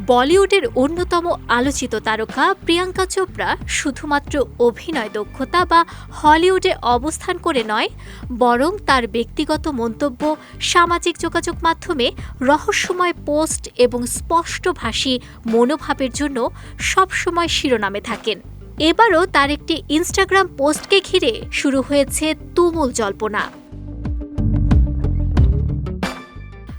বলিউডের অন্যতম আলোচিত তারকা প্রিয়াঙ্কা চোপড়া শুধুমাত্র অভিনয় দক্ষতা বা হলিউডে অবস্থান করে নয়, বরং তার ব্যক্তিগত মন্তব্য, সামাজিক যোগাযোগ মাধ্যমে রহস্যময় পোস্ট এবং স্পষ্টভাষী মনোভাবের জন্য সবসময় শিরোনামে থাকেন। এবারও তার একটি ইনস্টাগ্রাম পোস্টকে ঘিরে শুরু হয়েছে তুমুল জল্পনা।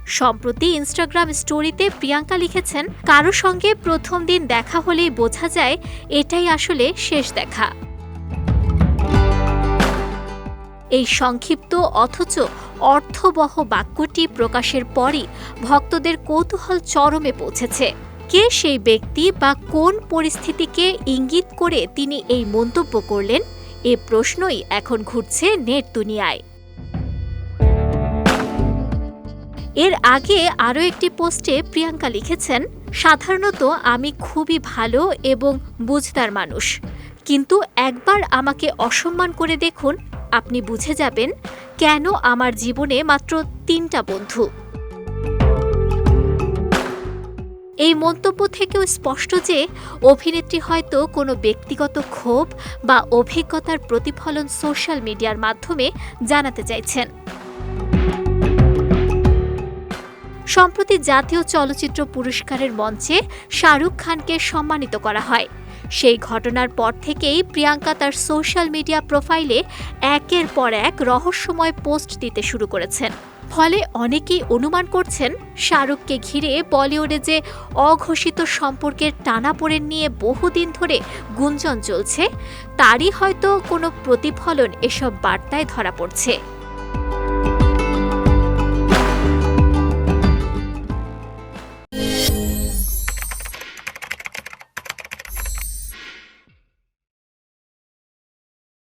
সম্প্রতি ইনস্টাগ্রাম স্টোরিতে প্রিয়াঙ্কা লিখেছেন, কারও সঙ্গে প্রথম দিন দেখা হলেই বোঝা যায় এটাই আসলে শেষ দেখা। এই সংক্ষিপ্ত অথচ অর্থবহ বাক্যটি প্রকাশের পরই ভক্তদের কৌতূহল চরমে পৌঁছেছে। কে সেই ব্যক্তি বা কোন পরিস্থিতিকে ইঙ্গিত করে তিনি এই মন্তব্য করলেন? এ প্রশ্নই এখন ঘুরছে নেট দুনিয়ায়। এর আগে আরও একটি পোস্টে প্রিয়াঙ্কা লিখেছেন, সাধারণত আমি খুবই ভালো এবং বুঝদার মানুষ। কিন্তু একবার আমাকে অসম্মান করে দেখুন, আপনি বুঝে যাবেন কেন আমার জীবনে মাত্র তিনটা বন্ধু। এই মন্তব্য থেকেও স্পষ্ট যে অভিনেত্রী হয়তো কোনো ব্যক্তিগত ক্ষোভ বা অভিজ্ঞতার প্রতিফলন সোশ্যাল মিডিয়ার মাধ্যমে জানাতে চাইছেন। সম্প্রতি জাতীয় চলচ্চিত্র পুরস্কারের মঞ্চে শাহরুখ খানকে সম্মানিত করা হয়। সেই ঘটনার পর থেকেই প্রিয়াঙ্কা তার সোশ্যাল মিডিয়া প্রোফাইলে একের পর এক রহস্যময় পোস্ট দিতে শুরু করেছেন। ফলে অনেকেই অনুমান করছেন, শাহরুখকে ঘিরে বলিউডে যে অঘোষিত সম্পর্কের টানাপোড়েন নিয়ে বহুদিন ধরে গুঞ্জন চলছে, তারই হয়তো কোনো প্রতিফলন এসব বার্তায় ধরা পড়ছে।